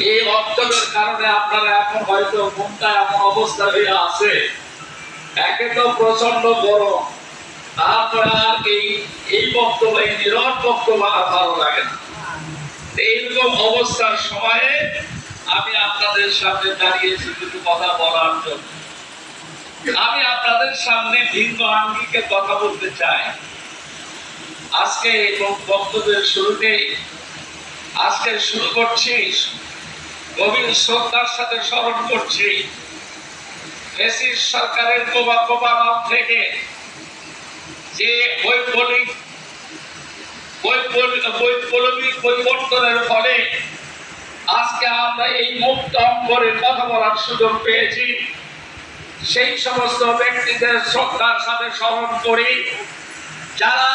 এই কারণে আপনারা এখন হয়তো মনটা এমন অবস্থা হয়ে আছে। একে তো প্রচণ্ড গরম। আর এই এই বক্তব্য নীরব বক্তব্য ভালো লাগে না। এইরকম অবস্থার সময়ে আমি আপনাদের সামনে দাঁড়িয়েছি কিছু কথা বলার জন্য। আমি আপনাদের সামনে ভিন্ন আঙ্গিকে কথা বলতে চাই। আজকে এই বক্তব্যের শুরুতেই আজকে শুরু করছি। গভীর শ্রদ্ধার সাথে স্মরণ করছি। ফেসিস সরকারের কোবা কোবামাপ থেকে যে বৈপ্লবিক বৈপ্লবিক পরিবর্তনের ফলে আজকে আমরা এই মুক্ত অঙ্গরে কথা বলার সুযোগ পেয়েছি। সেই সমস্ত ব্যক্তিদের শ্রদ্ধার সাথে স্মরণ করি। যারা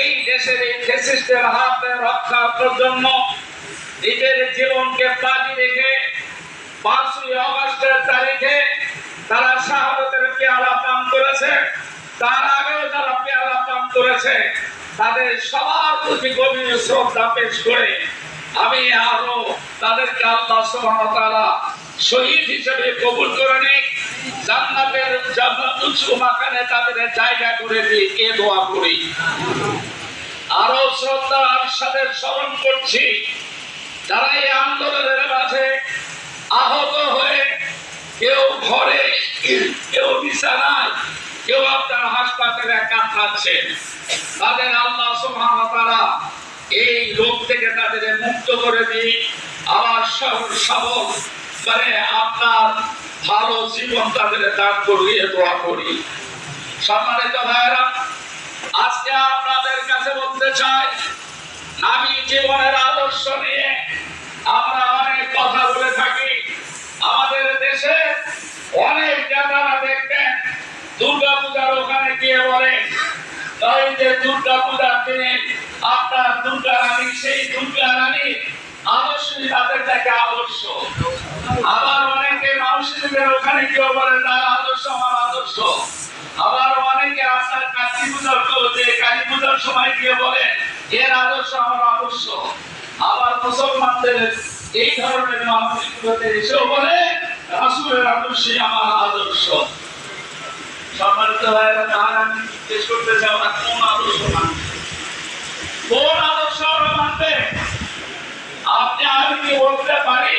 এই দেশের এই ফেসিস্টের হাতে রক্ষার জন্য নিজের জীবনকে বাজি রেখে পাঁচই অগস্টের তারিখে তারা শাহাদতের পেয়ালা পান করেছে। তার আগেও যারা পেয়ালা পান করেছে, তাদের সবার প্রতি গভীর শ্রদ্ধা পেশ করে আমি আরও তাদেরকে আল্লাহ সুবহানাহু শহীদ হিসেবে কবুল করে নিক। জান্নাতের জান্নাত উঁচু মাকানে তাদের জায়গা করে দিই এ দোয়া করি? আরও শ্রদ্ধার সাথে স্মরণ করছি। যারা এই আন্দোলনের মাঝে আহত হয়ে কেউ ঘরে, কেউ বিছানায়, কেউ আপনার হাসপাতালে কাটাচ্ছে তাদের আল্লাহ সুবহানাহু ওয়া এই রোগ থেকে তাদের মুক্ত করে দিই আবার সবল মানে আপনার ভালো জীবন তাদের দান করিয়ে দোয়া করি। সম্মানিত ভাইয়েরা, আজকে আপনাদের কাছে বলতে চাই, আমি জীবনের আদর্শ নিয়ে আমরা অনেক কথা বলে থাকি। আমাদের দেশে অনেক নেতারা দেখবেন দুর্গা পূজার ওখানে গিয়ে বলে তাই যে দুর্গা পূজার দিনে আপনার দুর্গা রানী, সেই দুর্গা রানী আদর্শই তাদের দেখে আদর্শ। আবার অনেকে মাউসিদের ওখানে গিয়ে বলে, তার আদর্শ আমার আদর্শ। আবার অনেকে আপনার কালী পূজার করতে কালী পূজার সময় গিয়ে বলে, এর আদর্শ আমার আদর্শ। আবার মুসলমানদের এই ধরনের মানুষগুলোতে এসেও বলে, রাসুলের আদর্শই আমার আদর্শ। সম্মানিত ভাইয়েরা, তাহলে আমি জিজ্ঞেস করতে চাই, ওরা কোন আদর্শ মানবে? কোন আদর্শ ওরা মানবে? আপনি আমি কি বলতে পারি?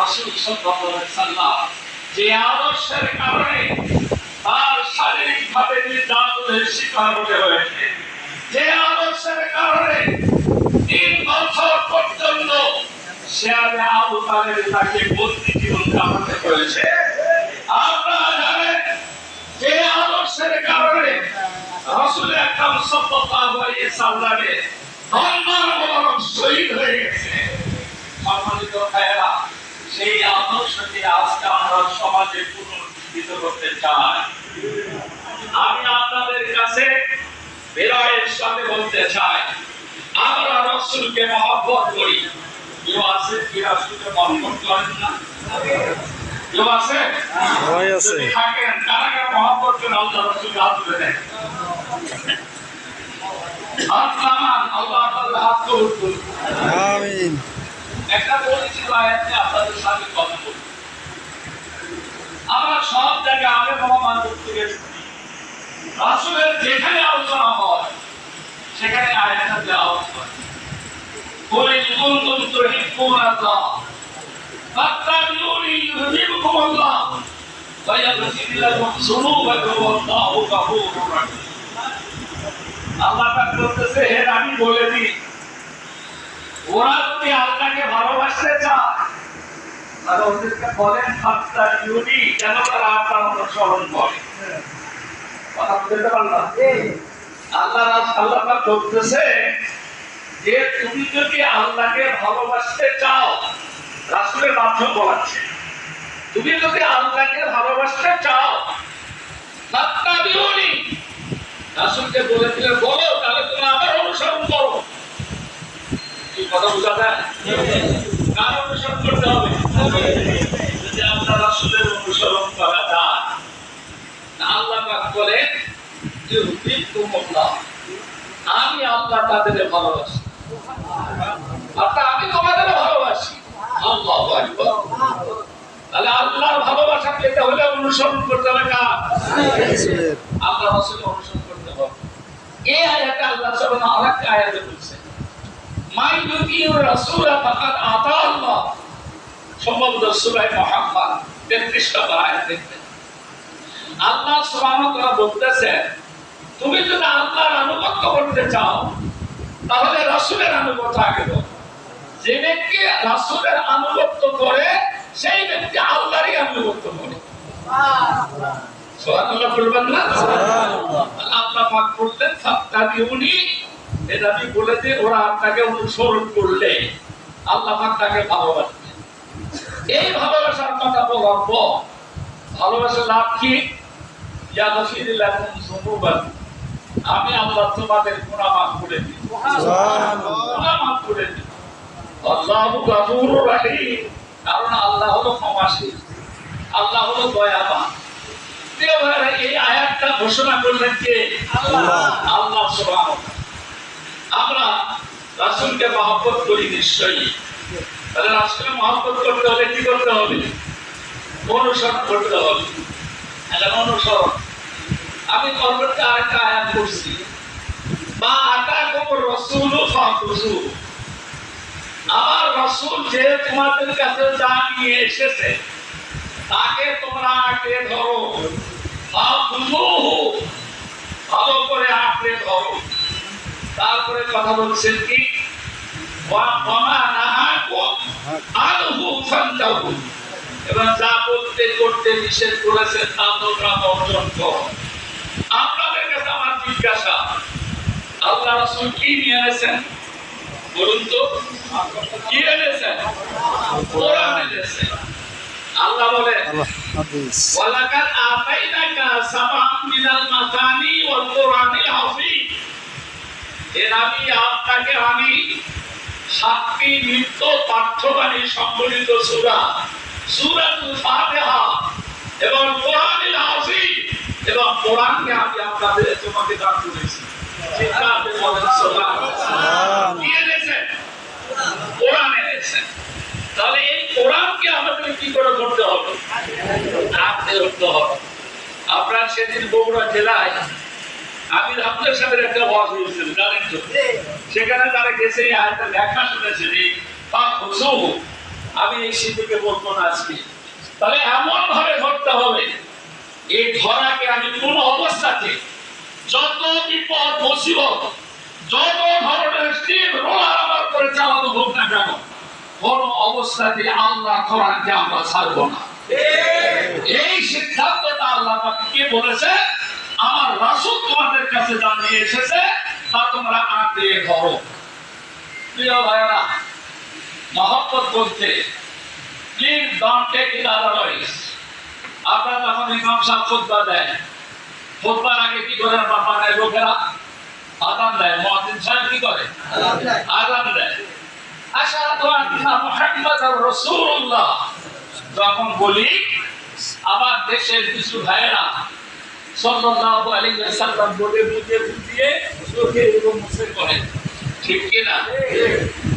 রাসূল সাল্লাল্লাহু আলাইহি সাল্লাম যে আদর্শের কারণে তার শারীরিক ভাবে নির্যাতনের শিকার হতে হয়েছে। যে আদর্শের কারণে তিন বছর পর্যন্ত আবু তাকে জীবন কাটাতে হয়েছে। আপনারা জানেন, যে আদর্শের কারণে রাসূল আকরাম সাল্লাল্লাহু আলাইহি সাল্লামের ধর্মের শহীদ হয়ে গেছে। সম্মানিত সেই আদর্শকে আজকে আমরা সমাজে পুনর্জীবিত করতে চাই। আমি আপনাদের কাছে বিনয়ের সাথে বলতে চাই আমরা রসুলকে মহব্বত করি। কেউ আছে? কি রসুলকে মহব্বত করেন না? কেউ আছে? সবাই আছে। থাকেন কারা কারা মহব্বত করে আল্লাহ রসুল হাত তুলে দেন? হাত নামান আল্লাহ তাআলা হাত কবুল আমিন। একটা পরিচিত আয়াতে আপনাদের সাথে কথা বলবো আমরা সব জায়গায় আগে ভগবান থেকে শুনি রাসূলের যেখানে আলোচনা হয় সেখানে আয়াতটা দেওয়া হয় قل إن كنتم تحبون الله فاتبعوني يحببكم الله ويغفر لكم ذنوبكم والله غفور رحيم আল্লাহ পাক বলতেছে হে আমি বলে দিই ওরা যদি আল্লাহকে ভালোবাসতে চায় তাহলে ওদেরকে বলেন ফাত্তা ইউনি কেন তারা আপনার অনুসরণ করে? কথা বুঝতে পারলাম? আল্লাহ আল্লাহ বলতেছে যে তুমি যদি আল্লাহকে ভালোবাসতে চাও রাসূলের মাধ্যম বলাচ্ছে তুমি যদি আল্লাহকে ভালোবাসতে চাও ফাত্তাবিউনি রাসূলকে বলে দিলে বলো তাহলে তুমি আমার অনুসরণ করো। কথা বোঝা যায় কার অনুসরণ করতে হবে? যদি আপনার রাসূলের অনুসরণ করা যায় আল্লাহ পাক বলেন যে হুবিবকুমুল্লাহ আমি আল্লাহ তাদের ভালোবাসি। অর্থাৎ আমি তোমাদের ভালোবাসি। আল্লাহ তাহলে আল্লাহর ভালোবাসা পেতে হলে অনুসরণ করতে হবে কার? আল্লাহ রাসূলের অনুসরণ করতে হবে। এই আয়াতে আল্লাহ আয়াতে বলছে মাই ইউতিউর রাসূল ফাকাদ আতা আল্লাহ সম্ভবত সূরা মুহাম্মদ 33 নম্বর আয়াত দেখবেন। আল্লাহ সুবহানাহু ওয়া তাআলা বলতেছে তুমি যদি আল্লাহর আনুগত্য করতে চাও তাহলে রাসূলের আনুগত্য আগে করো যে ব্যক্তি রাসূলের আনুগত্য করে সেই ব্যক্তি আল্লাহরই আনুগত্য করে। সুবহানাল্লাহ বলবেন না? সুবহানাল্লাহ। আল্লাহ পাক বলতেন ফাত্তাবিউনি এ নবী বলে ওরা আপনাকে অনুসরণ করলে আল্লাহ তাকে ভালোবাসবেন এই ভালোবাসার কথা বলার পর ভালোবাসার লাভ কি? আমি আল্লাহ তোমাদের মাফ করে দিই। মাফ করে দিই। আল্লাহু রহিম। কারণ আল্লাহ হলো ক্ষমাশীল। আল্লাহ হলো দয়াবান। এই আয়াতটা ঘোষণা করলেন কে? আল্লাহ। আল্লাহ সুবহানাহু। আমরা রাসূলকে মহব্বত করি নিশ্চয়ই। তাহলে রাসূলকে মহব্বত করতে হলে কি করতে হবে? অনুসরণ করতে হবে। এখন অনুসরণ। আমি পরবর্তী আরেকটা আয়াত করছি বা আটা কোমর রসুল আমার রসুল যে তোমাদের কাছে যা নিয়ে এসেছে, তাকে তোমরা আঁকড়ে ধরো। ভালো করে আঁকড়ে ধরো। তারপরে কথা বলছেন কি। এবং যা বলতে করতে নিষেধ করেছেন তা তোমরা বর্জন করো। আপনাদের কাছে আমার জিজ্ঞাসা আল্লাহ রাসূল কি নিয়ে এনেছেন? বলুন তো কি এনেছেন? কোরআন এনেছেন। আল্লাহ বলে ওয়ালাকাদ আতাইনাকা মিনাল মাসানি ওয়াল কুরআনিল হাফিজ এ নবী আপনাকে আমি সাতটি নিত্য পাঠ্যবাণী সংবলিত সূরা সূরাতুল ফাতিহা এবং কোরআনিল হাফিজ এবং কোরআনকে আমি আপনাদের তোমাকে দান করেছি। চিন্তা বলেন সুবহানাল্লাহ। কি এনেছেন কোরআন এনেছেন তাহলে এই কোরআনকে আমাদের কি করে করতে হবে। আপনার সেদিন বগুড়া জেলায় আমি আপনার সাথে একটা ওয়াজ হয়েছিল জানেন তো? সেখানে তারা গেছে এই আয়টা লেখা শুনেছেন এই পা আমি এই শিশুকে বলব না আজকে। তাহলে এমন ভাবে ধরতে হবে এই ধরাকে আমি কোন অবস্থাতে যত বিপদ মুসিবত যত ধরনের স্টিম রোলার আমার করে চালানো হোক না কেন কোন অবস্থাতে আল্লাহ কোরআনকে আমরা ছাড়বো না। এই সিদ্ধান্তটা আল্লাহ কে বলেছে? আমার রাসূল তোমাদের কাছে জানিয়ে এসেছে তা তোমরা আঁকড়ে ধরো। প্রিয় ভাইরা মহব্বত বলতে please don't take it otherwise আপনারা যখন ইমাম সাহেব খুতবা দেয় খুতবার আগে কি করে বাবা দেয় লোকেরা? আদান দেয়। মুয়াজ্জিন সাহেব কি করে? আদান দেয়। আশহাদু আন্না মুহাম্মাদার রাসূলুল্লাহ। যখন বলি আমার দেশের কিছু ভাইয়েরা সাল্লাল্লাহু আলাইহি ওয়াসাল্লাম বলে বুঝে বুঝিয়ে চোখে এবং মুখে করে। ঠিক কি না?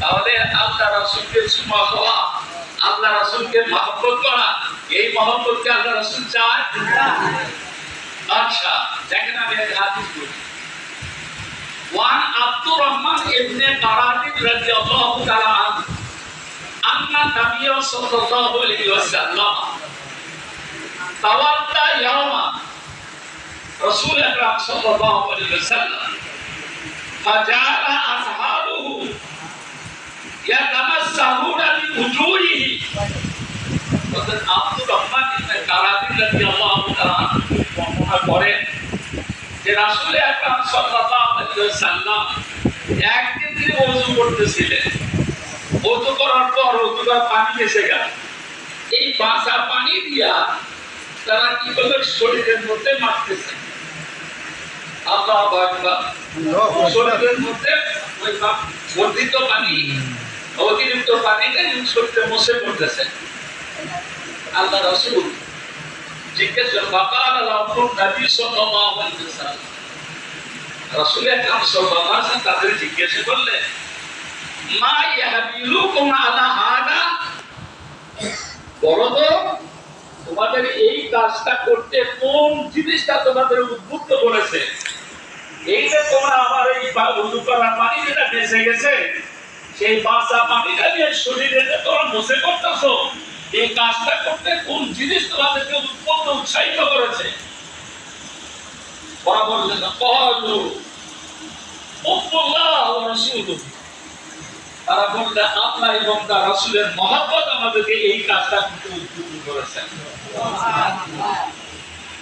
তাহলে আল্লাহ রাসূলকে সুমা হওয়া, আল্লাহ রাসূলকে মহব্বত করা, এই মহব্বতকে আল্লাহ রাসূল চায়? আচ্ছা দেখেন আমি একটা হাদিস বলি। ওয়ান আব্দুর রহমান ইবনে কারাদি রাদিয়াল্লাহু তাআলা আনহু, আন্না নবী সাল্লাল্লাহু আলাইহি ওয়াসাল্লাম তাওয়াদ্দা ইয়াওমা রাসূল আকরাম সাল্লাল্লাহু আলাইহি ওয়াসাল্লাম فجعل أصحابه يتمسحون بوجوهه অর্থাৎ আব্দুর রহমান ইবনে কারাদি রাদিয়াল্লাহু তাআলা আনহু বর্ণনা করেন যে রাসূল আকরাম সাল্লাল্লাহু আলাইহি ওয়াসাল্লাম একদিন তিনি ওযু করতেছিলেন ওযু করার পর ওযু করার পানি এসে গেল এই বাসা পানি দিয়া তারা কি করলো শরীরের মধ্যে মারতেছে আল্লাহ আকবার মধ্যে ওই বর্ধিত পানি অতিরিক্ত পানিতে শরীরে মশে পড়তেছে। আল্লাহ রাসূল জিজ্ঞেস করলেন বাকাল আল্লাহুর নবী সাল্লাল্লাহু আলাইহি ওয়াসাল্লাম? রাসূল আকরাম সাল্লাল্লাহু আলাইহি ওয়াসাল্লাম তাদের জিজ্ঞেস করলেন মা ইয়াহবিলুকুম আলা হাদা? বলো তো তোমাদের এই কাজটা করতে কোন জিনিসটা তোমাদের উদ্বুদ্ধ করেছে? এই তোমরা আমার এই করার পানি যেটা গেছে, সেই পানিটা শরীরে তোমরা করতেছো, এই কাজটা করতে কোন জিনিস তোমাদেরকে উৎপন্ন উৎসাহিত করেছে? রাসূলুহু। তারা আল্লাহ এবং তার আমাদেরকে এই কাজটা করতে উদ্বুদ্ধ করেছেন।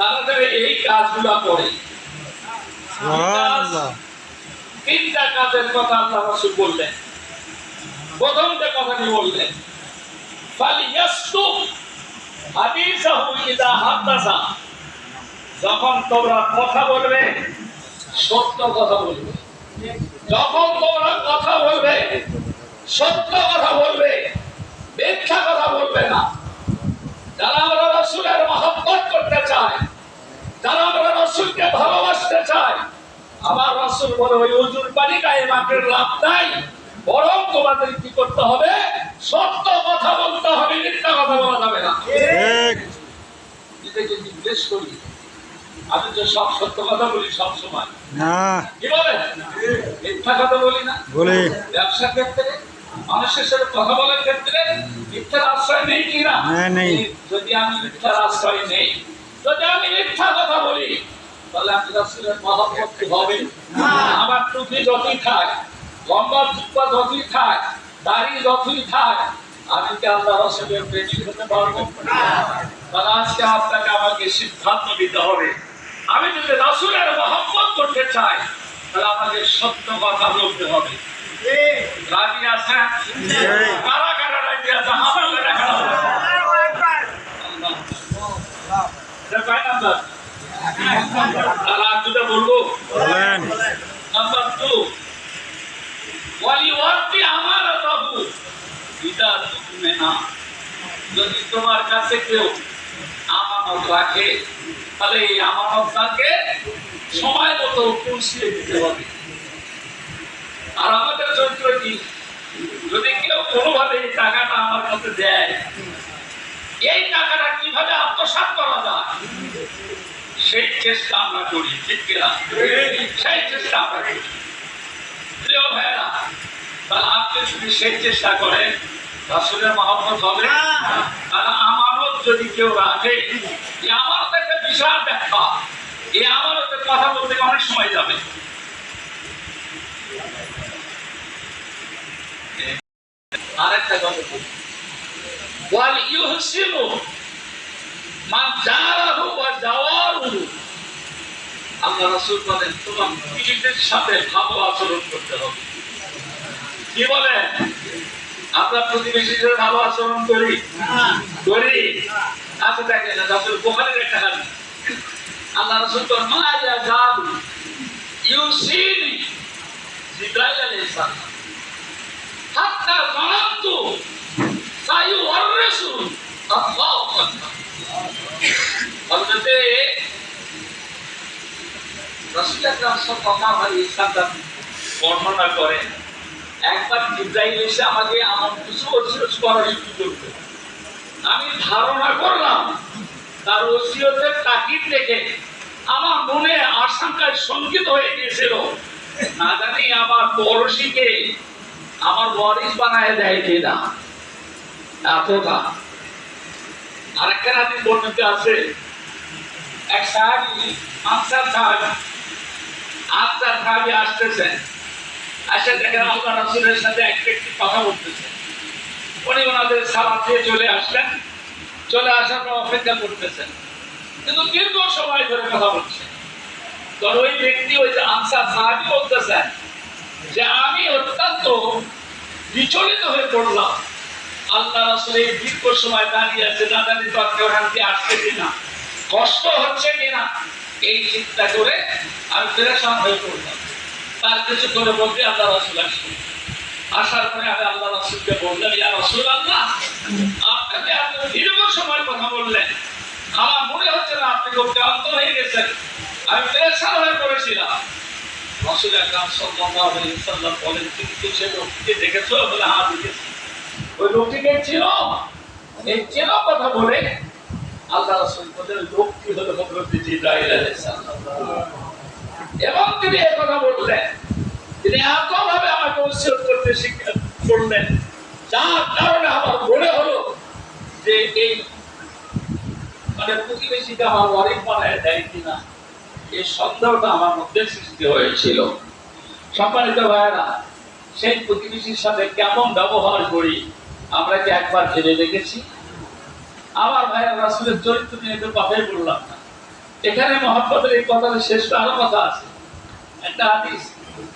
তারা যেন এই কাজগুলো করে। তিনটা কাজের কথা আল্লাহ রাসূল বললেন। প্রথম যে কথাটি বললেন ফালিয়াস্তু হাদিসাহু ইদা হাদাসা। যখন তোমরা কথা বলবে সত্য কথা বলবে। যখন তোমরা কথা বলবে সত্য কথা বলবে মিথ্যা কথা বলবে না। যারা আমরা রসুলের মহব্বত করতে চায় যারা আমরা রসুলকে ভালোবাসতে চায় আমার রসুল বলে ওই উজুর পানি গায়ে মাটির লাভ নাই বরং তোমাদের কি করতে হবে? সত্য কথা বলতে হবে মিথ্যা কথা বলা যাবে না। নিজেকে জিজ্ঞেস করি আমি তো সব সত্য কথা বলি সব সময়। না। কি বলে? মিথ্যা কথা বলি না। বলি। ব্যবসার ক্ষেত্রে মানুষের সাথে কথা বলার ক্ষেত্রে মিথ্যার আশ্রয় নেই কি না? হ্যাঁ, নেই। যদি আমি মিথ্যার আশ্রয় নেই যদি আমি মিথ্যা কথা বলি তাহলে আমি রাসূলের মহব্বত হবে আমার টুপি যতই থাক লম্বা জুব্বা যতই থাক দাড়ি যতই থাক আমি কি আল্লাহ রাসূলের প্রেমিক হতে পারব? তাহলে আজকে আপনাকে আমাকে সিদ্ধান্ত নিতে হবে। আমি যদি রাসূলের মহব্বত করতে চাই তাহলে আমাকে সত্য কথা বলতে হবে। রাজি আছেন? কারা কারা রাজি আছে আমার দেখা এটা কয় নাম্বার? আর আর দুটো বলব? বলেন। নাম্বার টু ওয়ালি আমার বাবু ইদা তুমি না। যদি তোমার কাছে কেউ আমানত রাখে তাহলে এই আমানতটাকে সময় মতো পৌঁছিয়ে দিতে হবে। আর আমাদের চরিত্র কি? যদি কেউ কোনোভাবে এই টাকাটা আমার কাছে দেয় এই টাকাটা কীভাবে আত্মসাৎ করা যায়? সেই চেষ্টা আমরা করি ঠিক কিনা? সেই চেষ্টা আমরা করি। প্রিয় ভাইরা তাহলে আপনি যদি সেই চেষ্টা করেন রাসুলের মহব্বত হবে? আর আমানত যদি কেউ রাখে এই আমানত একটা বিশাল ব্যাখ্যা এই আমানতের কথা বলতে অনেক সময় যাবে। আরেকটা কথা বলি। ওয়াল ইউহসিনু মান জারাহু ওয়া ভালো আচরণ করতে হবে। কি আমরা প্রতিবেশীর সাথে ভালো আচরণ করি? করি। আচ্ছা দেখেন, রাসূল বুখারীর একটা হাদিস। আল্লাহ রাসূল বলেন, মা ইয়া জালু ইউসিনি জিব্রাইল আলাইহিস সালাম। হাত্তা জানাতু সাইউয়াররিসু আল্লাহু আকবার হযরতে আমি ধারণা করলাম, তার ওসিয়তের তাকিদ দেখে আমার মনে আশঙ্কায় শঙ্কিত হয়ে গিয়েছিল। না জানি আমার পড়শিকে আমার ওয়ারিস বানায় দেয় কিনা। এতটা বর্ণিত আছে, এক সাহাবি সাহাবি সাহাবি আসতেছেন। আসে দেখেন আল্লাহ রাসূলের সাথে এক ব্যক্তি কথা বলতেছে। উনি ওনাদের সালাম দিয়ে চলে আসলেন। চলে আসার পর অপেক্ষা করতেছেন। কিন্তু দীর্ঘ সময় ধরে কথা বলছে। তখন ওই ব্যক্তি, ওই যে আনসার সাহাবি বলতেছেন যে, আমি অত্যন্ত বিচলিত হয়ে পড়লাম। আল্লাহ রাসূল এই দীর্ঘ সময় দাঁড়িয়ে আছে না জানি তো কেউ শান্তি আসছে কিনা? কষ্ট হচ্ছে কিনা? এই চিন্তা করে আমি পেরেশান হয়ে পড়লাম। তার কিছু করে বলতে আল্লাহ রাসূল আসলেন আসার পরে আমি আল্লাহ রাসূলকে বললাম, ইয়া রাসূল আল্লাহ আপনাকে এত দীর্ঘ সময় কথা বললেন। আমার মনে হচ্ছে না আপনি খুব ক্লান্ত হয়ে গেছেন। আমি পেরেশান হয়ে পড়েছিলাম। রাসূল আকরাম সাল্লাল্লাহু আলাইহি ওয়াসাল্লাম বলেন, তুমি কি সে লোকটিকে দেখেছ? বলে হ্যাঁ দেখেছি। ওই লোকটিকে ছিল এই চেনা কথা বলে। আল্লাহ রাসূল বলেন লোকটি হলো এবং তিনি এই কথা বললেন। তিনি এতভাবে আমাকে উৎসব করতে শিক্ষা করলেন যার কারণে আমার মনে হলো যে এই মানে প্রতিবেশীকে আমার অনেক বানায় দেয় কিনা, এই সন্দেহটা আমার মধ্যে সৃষ্টি হয়েছিল। সম্মানিত ভাইয়েরা, সেই প্রতিবেশীর সাথে কেমন ব্যবহার করি? আমরা কি একবার ভেবে দেখেছি? আমার ভাইয়ের রাসুলের চরিত্র নিয়ে তো কথাই বললাম না। এখানে মহাপ্রভের এই কথা শেষ আরও কথা আছে। একটা আদিস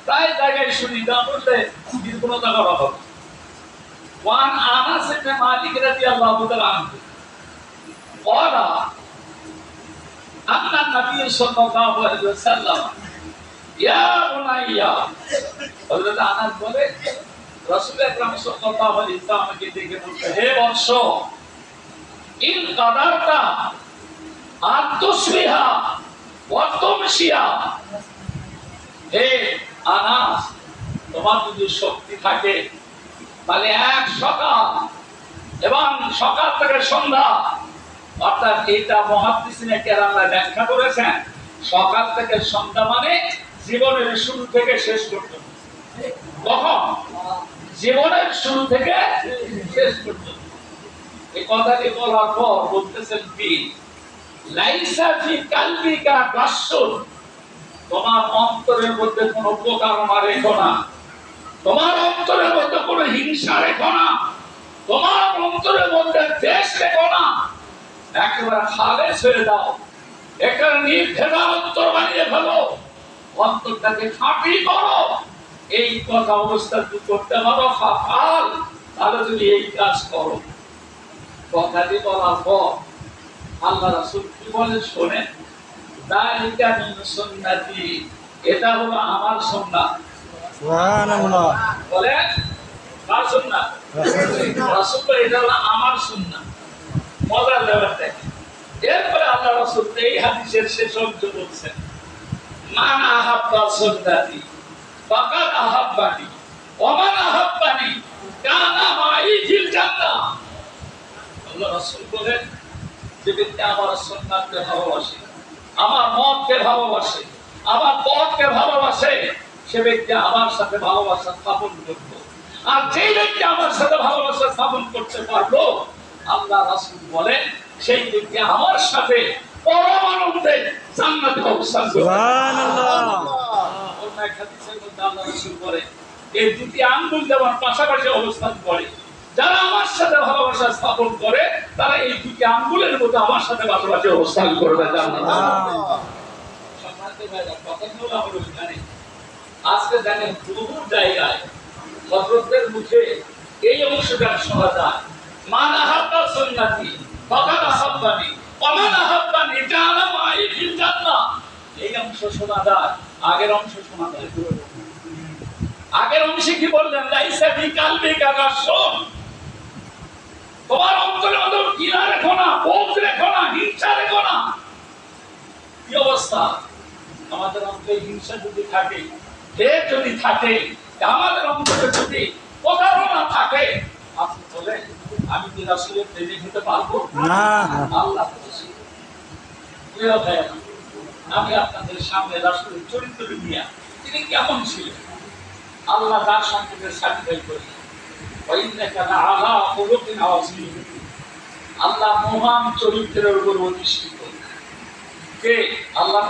প্রায় জায়গায় শুনি, না বললে নির্গুণতা করা হবে। ওয়ান আনাস নবী সাল্লাল্লাহু আলাইহি ওয়াসাল্লাম, ইয়া বুনাইয়া। হযরত আনাস বলে রাসূল আনাস, তোমার যদি শক্তি থাকে, তাহলে এক সকাল এবং সকাল থেকে সন্ধ্যা, অর্থাৎ এইটা মহাদিসিনে কেরালা ব্যাখ্যা করেছেন, সকাল থেকে সন্ধ্যা মানে জীবনের শুরু থেকে শেষ পর্যন্ত। কখন? জীবনের শুরু থেকে শেষ পর্যন্ত। এই কথাটি বলার পর বলতেছেন কি, লাইসা কালবিকা তোমার অন্তরের মধ্যে কোনো প্রতারণা রেখো না। তোমার অন্তরের মধ্যে কোনো হিংসা রেখো না। তোমার অন্তরের মধ্যে দেশ রেখো না। একেবারে খালে ছেড়ে দাও এখানে নির্ভেদা অন্তর বানিয়ে ফেলো। অন্তরটাকে খাঁটি করো। এই কথা অবস্থা তুমি করতে পারো? ফাল তাহলে তুমি এই কাজ করো। কথাটি বলার পর আল্লাহ রাসূল কি বলে শোনেন? দালিকা মিন সুন্নতি এটা হলো আমার সুন্নাত। সুবহানাল্লাহ। বলেন কার সুন্নাত? রাসূল রাসূল এটা হলো আমার সুন্নাত। মজার ব্যাপারটা? এরপরে আল্লাহ রাসূল এই হাদিসের শেষ অংশ বলছেন মান আহাব্বা সুন্নতি। ফাকাদ আহাব্বানি, ওমান আহাব্বানি, কানা মাই ফিল জান্নাহ। আল্লাহ রাসূল বলেন, যে ব্যক্তি আমার সুন্নাতকে ভালোবাসে, আমার মতকে ভালোবাসে, আমার পথকে ভালোবাসে, সে ব্যক্তি আমার সাথে ভালোবাসা স্থাপন করত। আর যে ব্যক্তি আমার সাথে ভালোবাসা স্থাপন করতে পারল, আল্লাহ রাসূল বলেন, সেই ব্যক্তি আমার সাথে পরম আনন্দে জান্নাতে অবস্থান করবে। সুবহানাল্লাহ। অন্য এক হাদিসের মধ্যে আল্লাহ রাসূল বলেন এই দুটি আঙ্গুল যেমন পাশাপাশি অবস্থান করে। যারা আমার সাথে ভালোবাসা স্থাপন করে তারা এই দুটি আঙ্গুলের মধ্যে আমার সাথে পাশাপাশি অবস্থান করবে। আজকে দেখেন বহু জায়গায় হযরতদের মুখে এই অংশটা শোনা যায়। মান আহাব্বা সুন্নাতি ফাকাদ আহাব্বানি ওয়া মান আহাব্বানি ফিল জান্নাহ। এই অংশ শোনা যায় আগের অংশ শোনা যায় আগের অংশে কি বললেন? লাইসা তোমার অন্তরে মধ্যে কিনা রেখো না বোধ রেখো না হিংসা রেখো না। কি অবস্থা? আমাদের অন্তরে হিংসা যদি থাকে ভেদ যদি থাকে আমাদের অন্তরে যদি প্রতারণা থাকে আপনি বলেন আমি কি রাসূলের প্রেমে হতে পারব? না। আল্লাহ আমি আপনাদের সামনে রাসুলের চরিত্র নিয়ে, তিনি কেমন ছিলেন? আল্লাহ তার সম্পর্কে সার্টিফাই করি আল্লাহ মহান চরিত্রের উপর অধিষ্ঠিত। কে? আল্লাহ